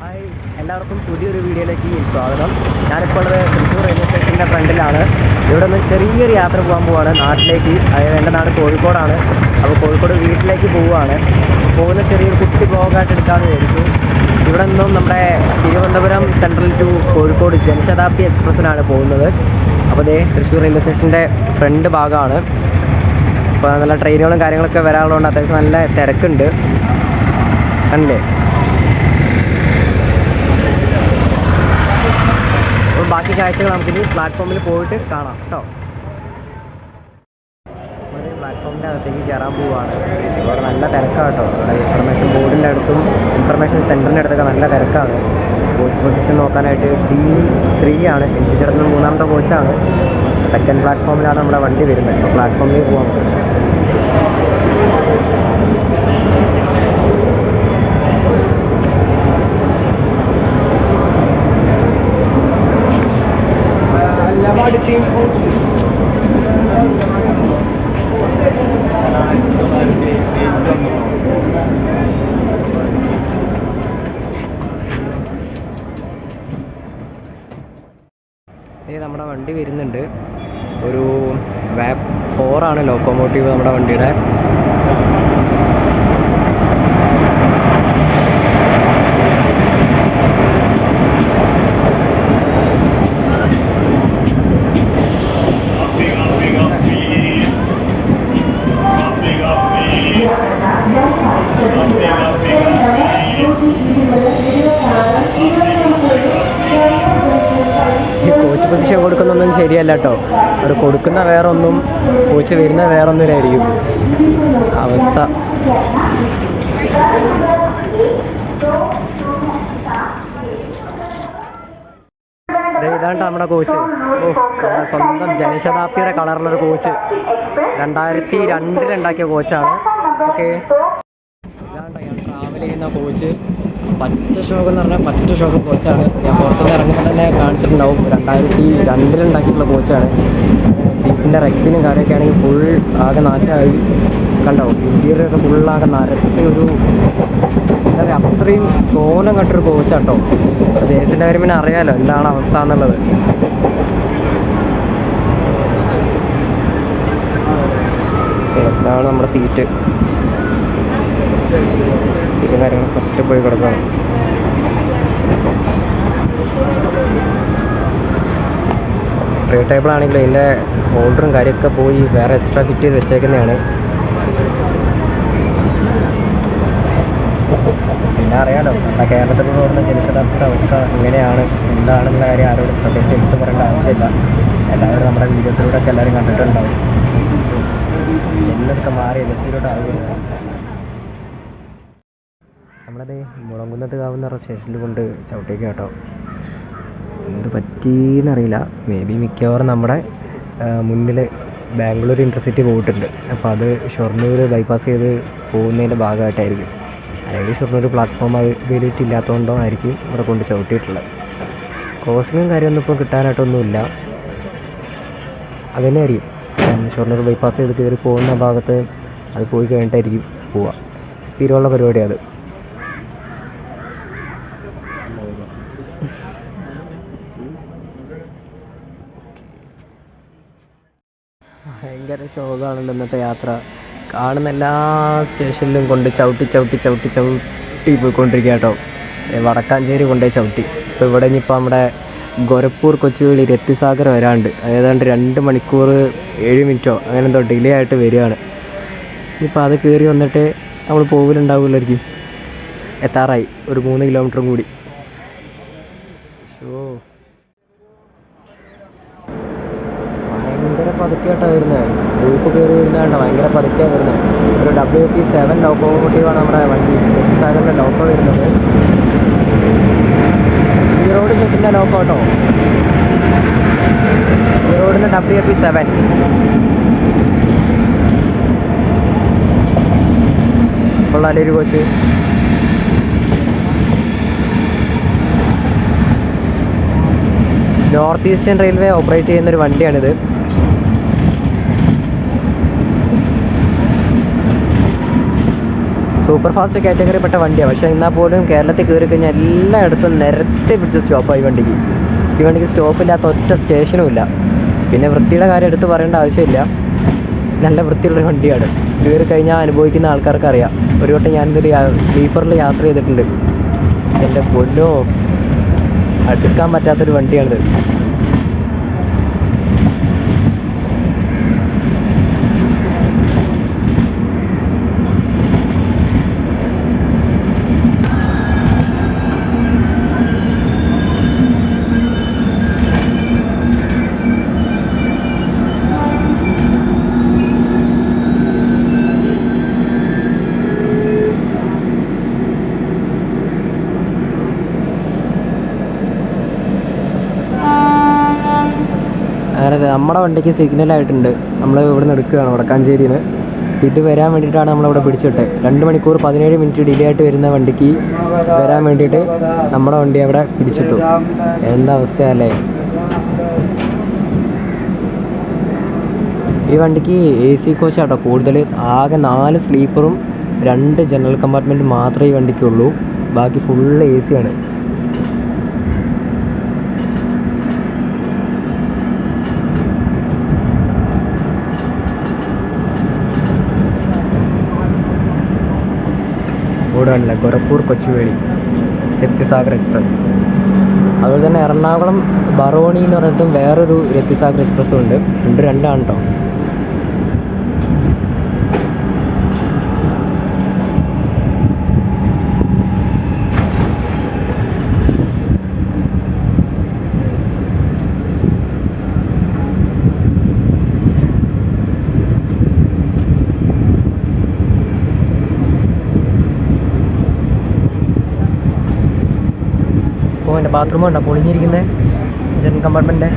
Hi. എല്ലാവർക്കും പുതിയൊരു വീഡിയോയിലേക്ക് സ്വാഗതം. ഞാനിപ്പോൾ ഉള്ളത് തൃശ്ശൂർ റെയിൽവേ സ്റ്റേഷന്റെ ഫ്രണ്ടിലാണ്. ഇവിടെ നിന്ന് ചെറിയൊരു യാത്ര പോകാൻ പോവാണ്. നാട്ടിലേക്ക് അതായത് എന്റെ നാട് കോഴിക്കോടാണ്. അപ്പോൾ കോഴിക്കോട് വീട്ടിലേക്ക് പോവുകയാണ്. പോകുന്ന ചെറിയൊരു കുട്ടി ബ്ലോഗായിട്ട് എടുക്കാമെന്ന് വിചാരിച്ചു. ഇവിടെ നിന്നും നമ്മുടെ തിരുവനന്തപുരം സെൻട്രൽ ടു കോഴിക്കോട് ജനശതാബ്ദി എക്സ്പ്രസ്സിനാണ് പോകുന്നത്. അപ്പോൾ ദേ തൃശ്ശൂർ റെയിൽവേ സ്റ്റേഷന്റെ ഫ്രണ്ട് ഭാഗമാണ്. അപ്പോൾ നല്ല ട്രെയിനുകളും കാര്യങ്ങളൊക്കെ വരാനുള്ളതുകൊണ്ട് അത്യാവശ്യം നല്ല തിരക്കുണ്ട്. കണ്ടില്ലേ അപ്പോൾ ബാക്കി കാഴ്ചകൾ നമുക്കിനി പ്ലാറ്റ്ഫോമിൽ പോയിട്ട് കാണാം കേട്ടോ. ഒരു പ്ലാറ്റ്ഫോമിന്റെ അകത്തേക്ക് കയറാൻ പോവുകയാണ് ഇവിടെ നല്ല തിരക്കാണ് കേട്ടോ. ഇൻഫർമേഷൻ ബോർഡിന്റെ അടുത്തും ഇൻഫർമേഷൻ സെന്ററിന്റെ അടുത്തൊക്കെ നല്ല തിരക്കാണ്. കോച്ച് പൊസിഷൻ നോക്കാനായിട്ട് ഡി ത്രീ ആണ്. എനിക്ക് കിടന്ന മൂന്നാമത്തെ കോച്ചാണ് സെക്കൻഡ് പ്ലാറ്റ്ഫോമിലാണ് നമ്മുടെ വണ്ടി വരുന്നത്. പ്ലാറ്റ്ഫോമിലേക്ക് പോകാൻ ഇത് നമ്മുടെ വണ്ടി വരുന്നുണ്ട്. ഒരു വാപ്പ് ഫോറാണ് ലോക്കോമോട്ടീവ് നമ്മുടെ വണ്ടിയുടെ ഈ കോച്ച് പൊസിഷൻ ശരിയല്ല കേട്ടോ അവർ കൊടുക്കുന്ന വേറെ ഒന്നും കോച്ച് വരുന്ന വേറെ ഒന്നിനായിരിക്കും അവസ്ഥ. ഇതാണ് നമ്മുടെ കോച്ച്. ഓ നമ്മുടെ സ്വന്തം ജനശതാബ്ദിയുടെ കളറിലൊരു കോച്ച്. രണ്ടായിരത്തി രണ്ടിലുണ്ടാക്കിയ കോച്ചാണ്. ഓക്കെ. ഇതാണ് ട്രാവൽ ചെയ്യുന്ന കോച്ച്. പറ്റ ഷോക്ക് എന്ന് പറഞ്ഞാൽ പറ്റ ഷോക്ക് കോച്ചാണ് ഞാൻ പുറത്തുനിന്ന് ഇറങ്ങുമ്പോൾ തന്നെ കാണിച്ചിട്ടുണ്ടാവും. രണ്ടായിരത്തി രണ്ടിലുണ്ടാക്കിയിട്ടുള്ള കോച്ചാണ് സീറ്റിന്റെ റെക്സിനും കാര്യമൊക്കെ ആണെങ്കിൽ ഫുൾ ആകെ നാശമായി കണ്ടോ ഇന്റീരിയറൊക്കെ ഫുള്ളാകെ നരച്ച ഒരു എന്താ പറയുക അത്രയും ചോനം കെട്ടൊരു കോച്ചാട്ടോ ജേസിന്റെ കാര്യം പിന്നെ അറിയാലോ എന്താണ് അവസ്ഥ എന്നുള്ളത്. എന്താണ് നമ്മുടെ സീറ്റ് സീറ്റും കാര്യങ്ങളും ഫസ്റ്റ് പോയി കിടക്കണം ടേബിൾ ആണെങ്കിൽ അതിന്റെ ഹോൾഡറും കാര്യമൊക്കെ പോയി വേറെ എക്സ്ട്രാ ഫിറ്റ് ചെയ്ത് വെച്ചേക്കുന്നതാണ്. പിന്നെ അറിയാലോ നമ്മുടെ കേരളത്തിൽ പോകുന്ന ജനശതാബ്ദിയുടെ അവസ്ഥ എങ്ങനെയാണ് എന്താണെന്നുള്ള കാര്യം ആരോടും പ്രത്യേകിച്ച് എടുത്ത് പറയേണ്ട ആവശ്യമില്ല. എല്ലാവരും നമ്മുടെ വീഡിയോസിലൂടെ ഒക്കെ എല്ലാവരും കണ്ടിട്ടുണ്ടാവും. എന്നൊക്കെ മാറി എൽ എസ് ഡിയിലോട്ട് ആവുകയാണ് മുളങ്കുന്നത് കാവെന്ന് പറഞ്ഞ സ്റ്റേഷനിൽ കൊണ്ട് ചവിട്ടേക്ക് കേട്ടോ. എന്ത് പറ്റിയെന്നറിയില്ല മേ ബി മിക്കവാറും നമ്മുടെ മുന്നിൽ ബാംഗ്ലൂർ ഇന്റർസിറ്റി പോയിട്ടുണ്ട്. അപ്പോൾ അത് ഷൊർണൂർ ബൈപ്പാസ് ചെയ്ത് പോകുന്നതിന്റെ ഭാഗമായിട്ടായിരിക്കും. അല്ലെങ്കിൽ ഷൊർണൂർ പ്ലാറ്റ്ഫോം അവൈലബിലിറ്റി ഇല്ലാത്തതുകൊണ്ടോ ആയിരിക്കും ഇവിടെ കൊണ്ട് ചവിട്ടിയിട്ടുള്ളത്. ക്രോസിങ്ങും കാര്യമൊന്നും ഇപ്പോൾ കിട്ടാനായിട്ടൊന്നുമില്ല. അതുതന്നെ ആയിരിക്കും ഷൊർണൂർ ബൈപ്പാസ് ചെയ്ത് കയറി പോകുന്ന ഭാഗത്ത് അത് പോയി കഴിഞ്ഞിട്ടായിരിക്കും പോവുക. സ്ഥിരമുള്ള പരിപാടിയാണ് അത്. ശോകമാണല്ലോ ഇന്നത്തെ യാത്ര. കാണുന്ന എല്ലാ സ്റ്റേഷനിലും കൊണ്ട് ചവിട്ടി ചവിട്ടി ചവിട്ടി ചവിട്ടി പോയിക്കൊണ്ടിരിക്കുക കേട്ടോ. വടക്കാഞ്ചേരി കൊണ്ടേ ചവിട്ടി. ഇപ്പോൾ ഇവിടെ ഇനിയിപ്പോൾ നമ്മുടെ ഗൊരപ്പൂർ കൊച്ചുവേളി രത്തിസാഗർ വരാണ്ട് ഏതാണ്ട് രണ്ട് മണിക്കൂർ ഏഴ് മിനിറ്റോ അങ്ങനെ എന്തോ ഡിലേ ആയിട്ട് വരികയാണ്. ഇനിയിപ്പോൾ അത് കയറി വന്നിട്ട് നമ്മൾ പോകലുണ്ടാവില്ലായിരിക്കും എത്താറായി. ഒരു മൂന്ന് കിലോമീറ്ററും കൂടി ഷോ ഭയങ്കര പതുക്കെയായിട്ടാണ് വരുന്നത് ഗ്രൂപ്പ് കയറി വരുന്നതാണ്ട ഭയങ്കര പതുക്കെയാണ് വരുന്നത് ഒരു ഡബ്ല്യു പി സെവൻ ലോക്കോമോട്ടീവാണ് നമ്മുടെ വണ്ടി സാഗറിന്റെ ലോക്കോ വരുന്നത് ഈ റോഡ് ഷെട്ടിന്റെ ലോക്കോ കേട്ടോ ഈ റോഡിന് ഡബ്ല്യു പി സെവൻ ഒരു coach north eastern railway operate ചെയ്യുന്ന ഒരു വണ്ടിയാണിത്. സൂപ്പർ ഫാസ്റ്റ് കാറ്റഗറി പെട്ട വണ്ടിയാണ് പക്ഷേ എന്നാൽ പോലും കേരളത്തിൽ കയറി കഴിഞ്ഞാൽ എല്ലായിടത്തും നിരത്തി പിടിച്ച സ്റ്റോപ്പായി വണ്ടിക്ക്. ഈ വണ്ടിക്ക് സ്റ്റോപ്പില്ലാത്ത ഒറ്റ സ്റ്റേഷനും ഇല്ല. പിന്നെ വൃത്തിയുടെ കാര്യം എടുത്ത് പറയേണ്ട ആവശ്യമില്ല. നല്ല വൃത്തിയുള്ളൊരു വണ്ടിയാണ്. കയറി കഴിഞ്ഞാൽ അനുഭവിക്കുന്ന ആൾക്കാർക്ക് അറിയാം ഒരു വട്ടം ഞാനിതൊരു സ്ലീപ്പറിൽ യാത്ര ചെയ്തിട്ടുണ്ട്. എന്റെ പൊന്നോ അടുക്കാൻ പറ്റാത്തൊരു വണ്ടിയാണിത്. അങ്ങനെ നമ്മുടെ വണ്ടിക്ക് സിഗ്നൽ ആയിട്ടുണ്ട്. നമ്മൾ ഇവിടെ നിന്ന് എടുക്കുകയാണ് വടക്കാഞ്ചേരിയിൽ നിന്ന് ഇത് വരാൻ വേണ്ടിയിട്ടാണ് നമ്മളിവിടെ പിടിച്ചിട്ട്. രണ്ട് മണിക്കൂർ പതിനേഴ് മിനിറ്റ് ഡിലേ ആയിട്ട് വരുന്ന വണ്ടിക്ക് വരാൻ വേണ്ടിയിട്ട് നമ്മുടെ വണ്ടി അവിടെ പിടിച്ചിട്ടു. എന്താ അവസ്ഥയല്ലേ ഈ വണ്ടിക്ക് എ സി കോച്ചാട്ടോ കൂടുതൽ ആകെ നാല് സ്ലീപ്പറും രണ്ട് ജനറൽ കമ്പാർട്ട്മെന്റ് മാത്രമേ ഈ വണ്ടിക്കുള്ളൂ. ബാക്കി full A C Gorakhpur Gorakhpur Kochuveli Raptisagar express. അതുപോലെ തന്നെ എറണാകുളം ബറോണി എന്ന് പറഞ്ഞിട്ടും വേറൊരു രക്തിസാഗർ എക്സ്പ്രസ്സും ഉണ്ട്. രണ്ട് രണ്ടാണ് കേട്ടോ ഓ എന്റെ ബാത്റൂം ഉണ്ടോ പൊളിഞ്ഞിരിക്കുന്നത് ജനറൽ കമ്പാർട്ട്മെന്റ്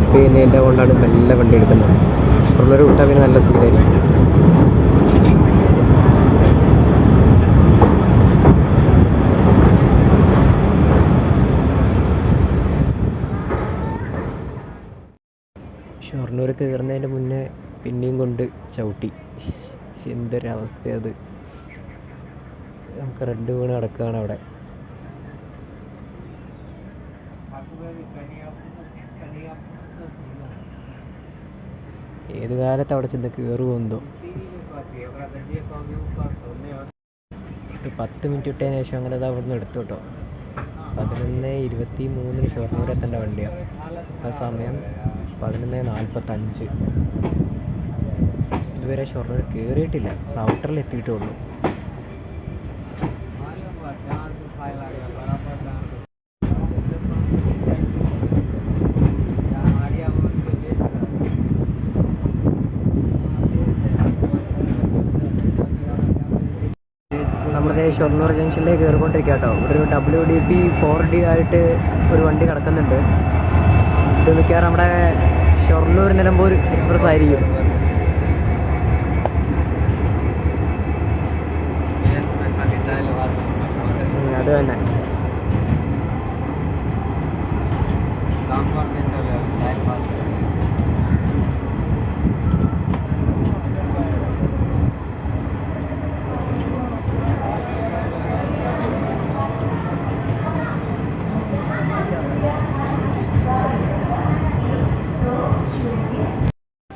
സ്കിപ്പ് ചെയ്യുന്നതിന്റെ കൊണ്ടാണ് മെല്ലെ വണ്ടി എടുക്കുന്നത്. ഷൊർണൂർ വിട്ടാൽ പിന്നെ നല്ല സ്പീഡായിരിക്കും ഷൊർണൂർ കയറുന്നതിന് മുന്നേ പിന്നെയും കൊണ്ട് ചവിട്ടി. എന്തൊരവസ്ഥ അത് നമുക്ക് റെഡ് വീണ് കിടക്കുകയാണ് അവിടെ. ഏത് കാലത്ത് അവിടെ ചെന്ന് കയറുമോ എന്തോ? ഒരു പത്ത് മിനിറ്റ് ഇട്ടതിന് ശേഷം അങ്ങനെ അത് അവിടെ നിന്ന് എടുത്തു കേട്ടോ പതിനൊന്ന് ഇരുപത്തി മൂന്നിന് ഷൊർണൂർ എത്തേണ്ട വണ്ടിയാണ് ആ സമയം പതിനൊന്ന് നാൽപ്പത്തഞ്ച് ഇതുവരെ ഷൊർണൂർ കയറിയിട്ടില്ല. ഔട്ടറിൽ എത്തിയിട്ടേ ഉള്ളൂ. ഷൊർണൂർ ജംഗ്ഷനിലേക്ക് കയറിക്കൊണ്ടിരിക്കുക കേട്ടോ. ഇവിടെ ഒരു W D P four D ആയിട്ട് ഒരു വണ്ടി കിടക്കുന്നുണ്ട്. ഇത് മിക്കവാറും നമ്മുടെ ഷൊർണൂർ നിലമ്പൂർ എക്സ്പ്രസ് ആയിരിക്കും. അത് തന്നെ.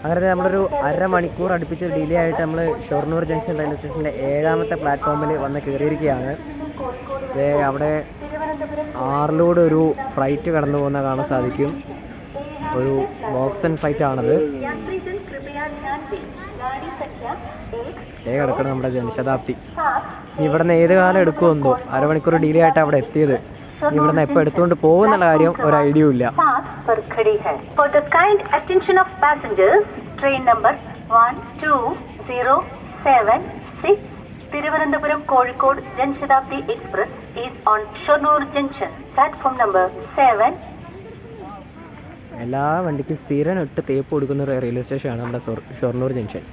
അങ്ങനെ നമ്മളൊരു അരമണിക്കൂർ അടുപ്പിച്ച് ഡിലേ ആയിട്ട് നമ്മൾ ഷൊർണൂർ ജംഗ്ഷൻ റെയിൽവേ സ്റ്റേഷന്റെ ഏഴാമത്തെ പ്ലാറ്റ്ഫോമിൽ വന്ന് കയറിയിരിക്കുകയാണ് അവിടെ ആറിലൂടെ ഒരു ഫ്ലൈറ്റ് കടന്നു പോകുന്ന കാണാൻ സാധിക്കും. ഒരു ബോക്സൻ ഫ്ലൈറ്റ് ആണത്. ഏ കിടക്കണം നമ്മുടെ ജനശതാബ്ദി. ഇനി ഇവിടുന്ന് ഏത് കാലം എടുക്കുമെന്നോ? അരമണിക്കൂർ ഡിലേ ആയിട്ട് അവിടെ എത്തിയത്. ഇവിടുന്ന് എപ്പോൾ എടുത്തുകൊണ്ട് പോകും എന്നുള്ള കാര്യം ഒരു ഐഡിയ ഇല്ല. Thiruvananthapuram Kozhikode Jan Shatabdi express is on Shoranur junction platform number seven എല്ലാ വണ്ടിക്കും സ്ഥിരം ഇട്ട് തേപ്പ് കൊടുക്കുന്ന ഒരു റെയിൽവേ സ്റ്റേഷനാണ് നമ്മുടെ ഷൊർണൂർ ജംഗ്ഷൻ.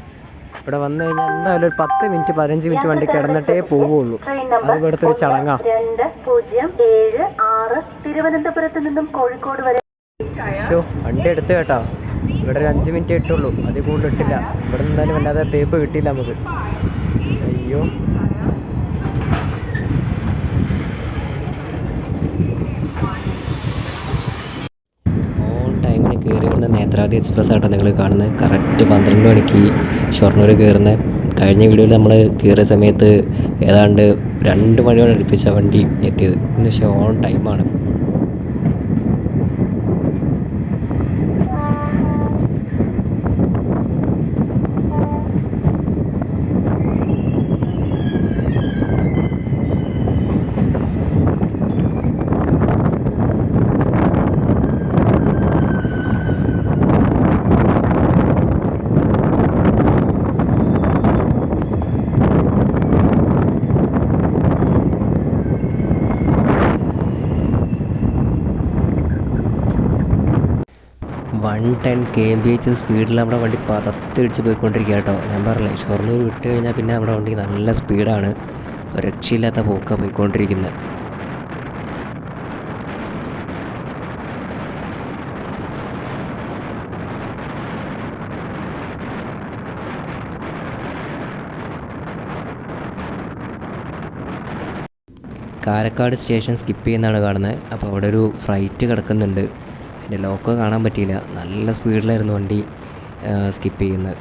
ഇവിടെ വന്നു കഴിഞ്ഞാൽ എന്തായാലും ഒരു പത്ത് മിനിറ്റ് പതിനഞ്ച് മിനിറ്റ് വണ്ടി കിടന്നിട്ടേ പോവുള്ളൂ. അത് ഇവിടുത്തെ ഒരു ചടങ്ങാ. രണ്ട് പൂജ്യം ഏഴ് ആറ് തിരുവനന്തപുരത്ത് നിന്നും കോഴിക്കോട് വരെ. വണ്ടി എടുത്തു കേട്ടോ. ഇവിടെ ഒരു അഞ്ച് മിനിറ്റ് ഇട്ടുള്ളൂ. അതിൽ കൂടുതൽ ഇട്ടില്ല. ഇവിടെ നിന്നാലും എന്തായാലും വല്ലാതെ തേപ്പ് കിട്ടിയില്ല നമുക്ക്. അയ്യോ ഓൺ ടൈമിന് കയറി നേത്രാവതി എക്സ്പ്രസ് ആട്ടോ നിങ്ങൾ കാണുന്നത് കറക്റ്റ് പന്ത്രണ്ട് മണിക്ക് ഷൊർണൂർ കയറുന്ന കഴിഞ്ഞ വീഡിയോയിൽ നമ്മൾ കയറിയ സമയത്ത് ഏതാണ്ട് രണ്ട് മണിയോടെ അടുപ്പിച്ച വണ്ടി എത്തിയത്. എന്ന് പക്ഷേ ഓൺ ടൈമാണ് ten K M P H സ്പീഡിൽ നമ്മുടെ വണ്ടി പറത്തിടിച്ച് പോയിക്കൊണ്ടിരിക്കുക കേട്ടോ. ഞാൻ പറഞ്ഞില്ലേ ഷൊർണൂർ വിട്ട് കഴിഞ്ഞാൽ പിന്നെ നമ്മുടെ വണ്ടി നല്ല സ്പീഡാണ് രക്ഷയില്ലാത്ത പോക്കാണ് പോയിക്കൊണ്ടിരിക്കുന്നത് കാരക്കാട് സ്റ്റേഷൻ സ്കിപ്പ് ചെയ്യുന്നതാണ് കാണുന്നത് അപ്പോൾ അവിടെ ഒരു ഫ്ലൈറ്റ് കിടക്കുന്നുണ്ട്. അതിന്റെ ലോക്കോ കാണാൻ പറ്റിയില്ല. നല്ല സ്പീഡിലായിരുന്നു വണ്ടി സ്കിപ്പ് ചെയ്യുന്നത്.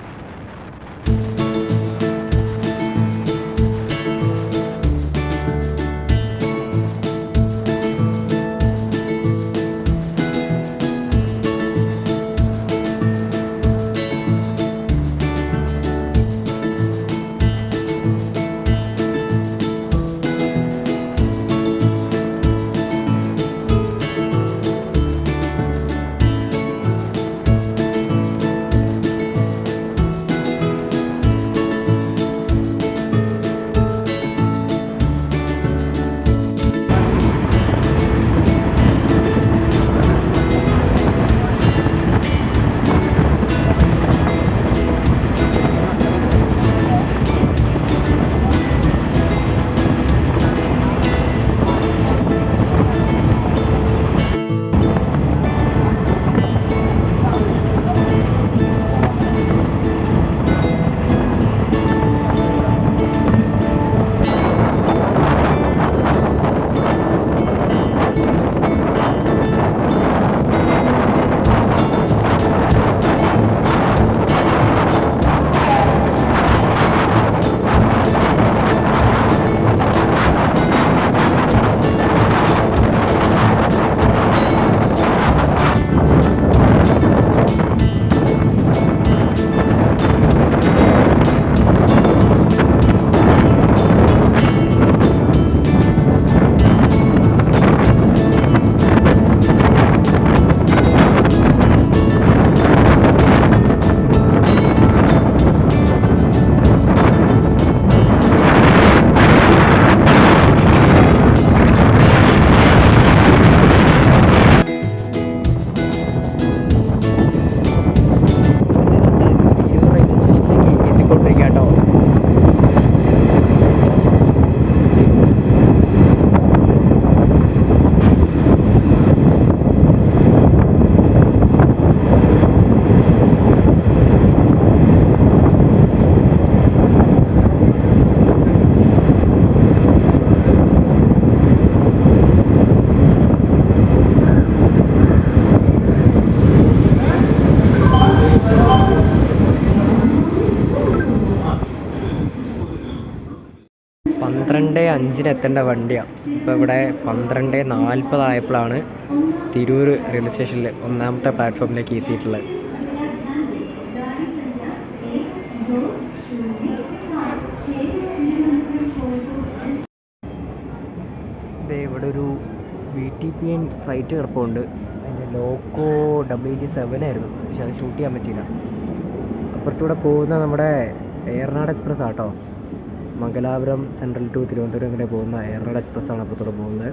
അഞ്ചിന് എത്തേണ്ട വണ്ടിയാണ് ഇപ്പോൾ ഇവിടെ പന്ത്രണ്ട് നാൽപ്പതായപ്പോഴാണ് തിരൂർ റെയിൽവേ സ്റ്റേഷനിൽ ഒന്നാമത്തെ പ്ലാറ്റ്ഫോമിലേക്ക് എത്തിയിട്ടുള്ളത്. ഇവിടെ ഒരു B T P N flight കിടപ്പുണ്ട്. അതിന്റെ ലോക്കോ ഡബ്ല്യു ജി സെവൻ ആയിരുന്നു. പക്ഷെ അത് ഷൂട്ട് ചെയ്യാൻ പറ്റിയില്ല. അപ്പുറത്തൂടെ പോകുന്ന നമ്മുടെ എയർനാട് എക്സ്പ്രസ് ആട്ടോ. മംഗലാപുരം സെൻട്രൽ ടു തിരുവനന്തപുരം വരെ പോകുന്ന എയർ എക്സ്പ്രസ് ആണ് അപ്പുറത്തൂടെ പോകുന്നത്.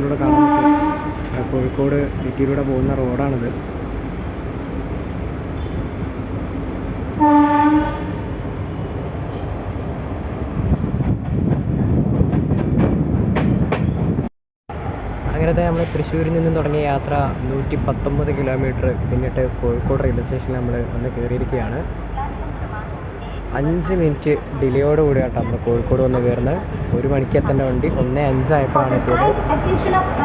സൈഡിലൂടെ കാണാൻ പറ്റും കോഴിക്കോട് സിറ്റിയിലൂടെ പോകുന്ന റോഡാണിത്. അങ്ങനത്തെ നമ്മൾ തൃശ്ശൂരിൽ നിന്നും തുടങ്ങിയ യാത്ര നൂറ്റി പത്തൊമ്പത് കിലോമീറ്റർ പിന്നിട്ട് കോഴിക്കോട് റെയിൽവേ സ്റ്റേഷനിൽ നമ്മൾ വന്ന് കയറിയിരിക്കുകയാണ് അഞ്ച് മിനിറ്റ് ഡിലേയോട് കൂടി കേട്ടോ നമ്മൾ കോഴിക്കോട് വന്ന് കയറുന്നത് ഒരു മണിക്ക് എത്തേണ്ട വണ്ടി. ഒന്നേ അഞ്ചായപ്പോഴാണ് എത്തിയത്. Attention of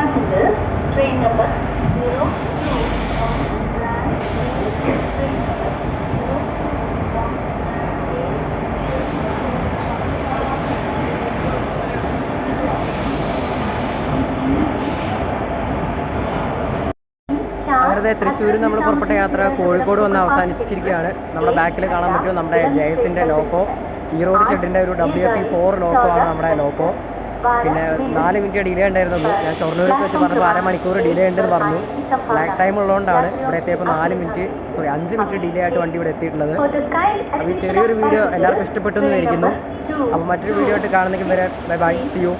passengers, train number 0, 2, അങ്ങനത്തെ തൃശ്ശൂരിൽ നമ്മൾ പുറപ്പെട്ട യാത്ര കോഴിക്കോട് വന്ന് അവസാനിച്ചിരിക്കുകയാണ് നമ്മുടെ ബാക്കിൽ കാണാൻ പറ്റും നമ്മുടെ ജയസിന്റെ ലോക്കോ ഈറോഡ് ഷെഡിന്റെ ഒരു ഡബ്ല്യു പി ഫോർ ലോക്കോ ആണ് നമ്മുടെ ലോക്കോ. പിന്നെ നാല് മിനിറ്റ് ഡിലേ ഉണ്ടായിരുന്നുള്ളൂ. ഞാൻ ഷൊർണൂരിൽ വെച്ച് പറഞ്ഞപ്പോൾ അരമണിക്കൂർ ഡിലേ ഉണ്ടെന്ന് പറഞ്ഞു. ബ്ലാക്ക് ടൈം ഉള്ളതുകൊണ്ടാണ് ഇവിടെ എത്തിയപ്പോൾ നാല് മിനിറ്റ് സോറി അഞ്ച് മിനിറ്റ് ഡിലേ ആയിട്ട് വണ്ടി ഇവിടെ എത്തിയിട്ടുള്ളത്. അപ്പോൾ ചെറിയൊരു വീഡിയോ എല്ലാവർക്കും ഇഷ്ടപ്പെട്ടു എന്ന് വിചാരിക്കുന്നു. number 2, അപ്പോൾ മറ്റൊരു വീഡിയോ ആയിട്ട് കാണുന്നെങ്കിൽ വരെ ബൈ ബൈ സി യു